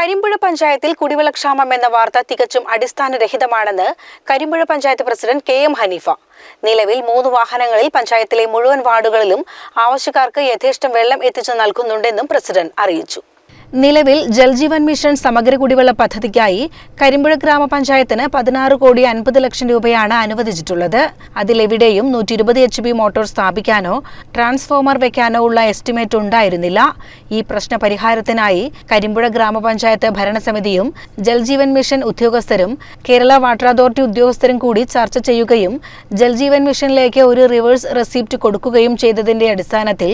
കരിമ്പുഴ പഞ്ചായത്തിൽ കുടിവെള്ളക്ഷാമം എന്ന വാർത്ത തികച്ചും അടിസ്ഥാനരഹിതമാണെന്ന് Karimpuzha panchayat president K M Haneefa. നിലവിൽ മൂന്ന് വാഹനങ്ങളിൽ പഞ്ചായത്തിലെ മുഴുവൻ വാർഡുകളിലും ആവശ്യക്കാർക്ക് യഥേഷ്ടം വെള്ളം എത്തിച്ചു നൽകുന്നുണ്ടെന്നും പ്രസിഡന്റ് അറിയിച്ചു. നിലവിൽ ജൽജീവൻ മിഷൻ സമഗ്ര കുടിവെള്ള പദ്ധതിക്കായി കരിമ്പുഴ ഗ്രാമപഞ്ചായത്തിന് പതിനാറ് കോടി അൻപത് ലക്ഷം രൂപയാണ് അനുവദിച്ചിട്ടുള്ളത്. അതിലെവിടെയും നൂറ്റി ഇരുപത് എച്ച് ബി മോട്ടോർ സ്ഥാപിക്കാനോ ട്രാൻസ്ഫോമർ വെക്കാനോ ഉള്ള എസ്റ്റിമേറ്റ് ഉണ്ടായിരുന്നില്ല. ഈ പ്രശ്ന പരിഹാരത്തിനായി കരിമ്പുഴ ഗ്രാമപഞ്ചായത്ത് ഭരണസമിതിയും ജൽജീവൻ മിഷൻ ഉദ്യോഗസ്ഥരും കേരള വാട്ടർ അതോറിറ്റി ഉദ്യോഗസ്ഥരും കൂടി ചർച്ച ചെയ്യുകയും ജൽജീവൻ മിഷനിലേക്ക് ഒരു റിവേഴ്സ് റെസിപ്റ്റ് കൊടുക്കുകയും ചെയ്തതിന്റെ അടിസ്ഥാനത്തിൽ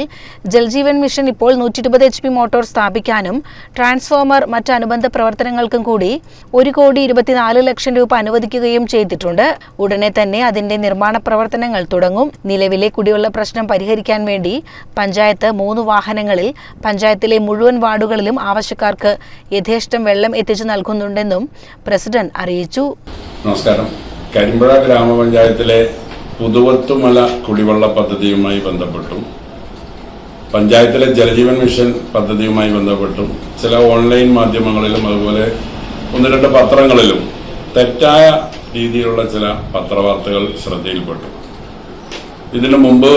ജൽജീവൻ മിഷൻ ഇപ്പോൾ നൂറ്റി ഇരുപത് എച്ച് പി മോട്ടോർ സ്ഥാപിക്കാനും ട്രാൻസ്ഫോമർ മറ്റ് അനുബന്ധ പ്രവർത്തനങ്ങൾക്കും കൂടി ഒരു കോടി ഇരുപത്തിനാല് ലക്ഷം രൂപ അനുവദിക്കുകയും ചെയ്തിട്ടുണ്ട്. ഉടനെ തന്നെ അതിന്റെ നിർമ്മാണ പ്രവർത്തനങ്ങൾ തുടങ്ങും. നിലവിലെ കുടിവെള്ള പ്രശ്നം പരിഹരിക്കാൻ വേണ്ടി പഞ്ചായത്ത് മൂന്ന് വാഹനങ്ങളിൽ പഞ്ചായത്തിലെ മുഴുവൻ വാർഡുകളിലും ആവശ്യക്കാർക്ക് യഥേഷ്ടം വെള്ളം എത്തിച്ചു നൽകുന്നുണ്ടെന്നും പ്രസിഡന്റ് അറിയിച്ചു. നമസ്കാരം. കരിമ്പുഴ ഗ്രാമപഞ്ചായത്തിലെ പുതുവത്തുമല കുടിവെള്ള പദ്ധതിയുമായി ബന്ധപ്പെട്ടും. പഞ്ചായത്തിലെ ജലജീവൻ മിഷൻ പദ്ധതിയുമായി ബന്ധപ്പെട്ടും. ചില ഓൺലൈൻ മാധ്യമങ്ങളിലും അതുപോലെ ഒന്ന് രണ്ട് പത്രങ്ങളിലും തെറ്റായ രീതിയിലുള്ള ചില പത്രവാർത്തകൾ ശ്രദ്ധയിൽപ്പെട്ടു. ഇതിനു മുമ്പ്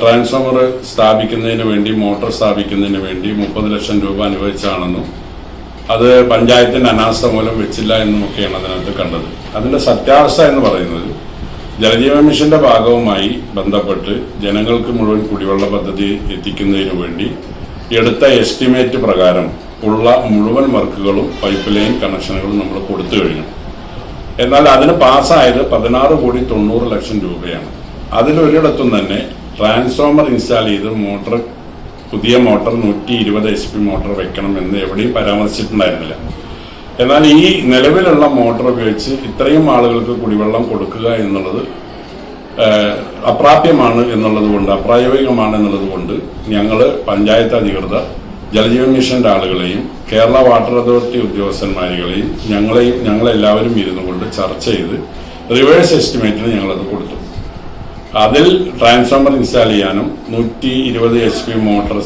ട്രാൻസ്ഫോമർ സ്ഥാപിക്കുന്നതിന് വേണ്ടി മോട്ടോർ സ്ഥാപിക്കുന്നതിന് വേണ്ടി മുപ്പത് ലക്ഷം രൂപ അനുവദിച്ചാണെന്നും അത് പഞ്ചായത്തിന്റെ അനാസ്ഥ മൂലം വെച്ചില്ല എന്നുമൊക്കെയാണ് അതിനകത്ത് കണ്ടത്. അതിന്റെ സത്യാവസ്ഥ എന്ന് പറയുന്നത് ജലജീവൻ മിഷന്റെ ഭാഗവുമായി ബന്ധപ്പെട്ട് ജനങ്ങൾക്ക് മുഴുവൻ കുടിവെള്ള പദ്ധതി എത്തിക്കുന്നതിനു വേണ്ടി എടുത്ത എസ്റ്റിമേറ്റ് പ്രകാരം ഉള്ള മുഴുവൻ വർക്കുകളും പൈപ്പ് ലൈൻ കണക്ഷനുകളും നമ്മൾ കൊടുത്തു കഴിഞ്ഞു. എന്നാൽ അതിന് പാസ്സായത് പതിനാറ് കോടി തൊണ്ണൂറ് ലക്ഷം രൂപയാണ്. അതിലൊരിടത്തും തന്നെ ട്രാൻസ്ഫോമർ ഇൻസ്റ്റാൾ ചെയ്ത് മോട്ടർ പുതിയ മോട്ടർ നൂറ്റി ഇരുപത് എച്ച് പി മോട്ടോർ വെക്കണം എന്ന് എവിടെയും പരാമർശിച്ചിട്ടുണ്ടായിരുന്നില്ല. എന്നാൽ ഈ നിലവിലുള്ള മോട്ടോർ ഉപയോഗിച്ച് ഇത്രയും ആളുകൾക്ക് കുടിവെള്ളം കൊടുക്കുക എന്നുള്ളത് അപ്രാപ്യമാണ് എന്നുള്ളത് കൊണ്ട് അപ്രായോഗികമാണ് എന്നുള്ളത് കൊണ്ട് ഞങ്ങൾ പഞ്ചായത്ത് അധികൃതർ ജലജീവൻ മിഷന്റെ ആളുകളെയും കേരള വാട്ടർ അതോറിറ്റി ഉദ്യോഗസ്ഥന്മാരുകളെയും ഞങ്ങളെയും ഞങ്ങളെല്ലാവരും ഇരുന്നു കൊണ്ട് ചർച്ച ചെയ്ത് റിവേഴ്സ് എസ്റ്റിമേറ്റിന് ഞങ്ങളത് കൊടുത്തു. അതിൽ ട്രാൻസ്ഫോമർ ഇൻസ്റ്റാൾ ചെയ്യാനും നൂറ്റി ഇരുപത് എച്ച് പി മോട്ടോർ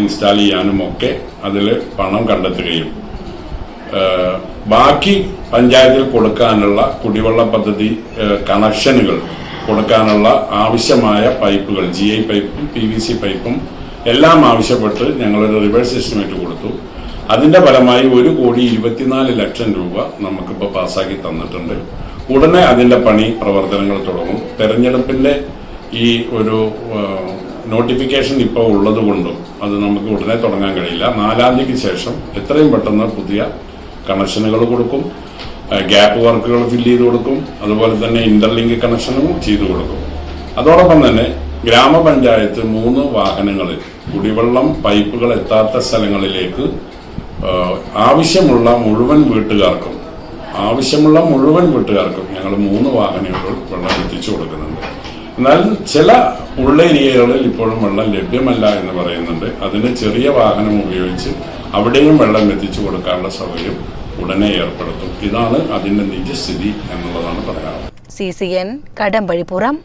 ഇൻസ്റ്റാൾ ചെയ്യാനും ഒക്കെ അതിൽ പണം കണ്ടെത്തുകയും ബാക്കി പഞ്ചായത്തിൽ കൊടുക്കാനുള്ള കുടിവെള്ള പദ്ധതി കണക്ഷനുകൾ കൊടുക്കാനുള്ള ആവശ്യമായ പൈപ്പുകൾ ജി ഐ പൈപ്പും പി വി സി പൈപ്പും എല്ലാം ആവശ്യപ്പെട്ട് ഞങ്ങളൊരു റിവേഴ്സ് എസ്റ്റിമേറ്റ് കൊടുത്തു. അതിന്റെ ഫലമായി ഒരു കോടി ഇരുപത്തിനാല് ലക്ഷം രൂപ നമുക്കിപ്പോൾ പാസ്സാക്കി തന്നിട്ടുണ്ട്. ഉടനെ അതിന്റെ പണി പ്രവർത്തനങ്ങൾ തുടങ്ങും. തെരഞ്ഞെടുപ്പിന്റെ ഈ ഒരു നോട്ടിഫിക്കേഷൻ ഇപ്പോൾ ഉള്ളത് കൊണ്ടും അത് നമുക്ക് ഉടനെ തുടങ്ങാൻ കഴിയില്ല. നാലാം തീയതിക്ക് ശേഷം എത്രയും പെട്ടെന്ന് പുതിയ കണക്ഷനുകൾ കൊടുക്കും ഗ്യാപ്പ് വർക്കുകൾ ഫില്ല് ചെയ്ത് കൊടുക്കും അതുപോലെ തന്നെ ഇന്റർലിങ്ക് കണക്ഷനും ചെയ്തു കൊടുക്കും. അതോടൊപ്പം തന്നെ ഗ്രാമപഞ്ചായത്ത് മൂന്ന് വാഹനങ്ങളിൽ കുടിവെള്ളം പൈപ്പുകൾ എത്താത്ത സ്ഥലങ്ങളിലേക്ക് ആവശ്യമുള്ള മുഴുവൻ വീട്ടുകാർക്കും ആവശ്യമുള്ള മുഴുവൻ വീട്ടുകാർക്കും ഞങ്ങൾ മൂന്ന് വാഹനങ്ങൾ വെള്ളം എത്തിച്ചു കൊടുക്കുന്നുണ്ട്. എന്നാൽ ചില ഉള്ള ഏരിയകളിൽ ഇപ്പോഴും വെള്ളം ലഭ്യമല്ല എന്ന് പറയുന്നുണ്ട്. അതിന് ചെറിയ വാഹനം ഉപയോഗിച്ച് അവിടെയും വെള്ളം എത്തിച്ചു കൊടുക്കാനുള്ള സൗകര്യം ഉടനെ ഏർപ്പെടുത്തും. ഇതാണ് അതിന്റെ നിജസ്ഥിതി എന്നുള്ളതാണ് പറയാറ് സി സി എൻ കടമ്പഴിപ്പുറം.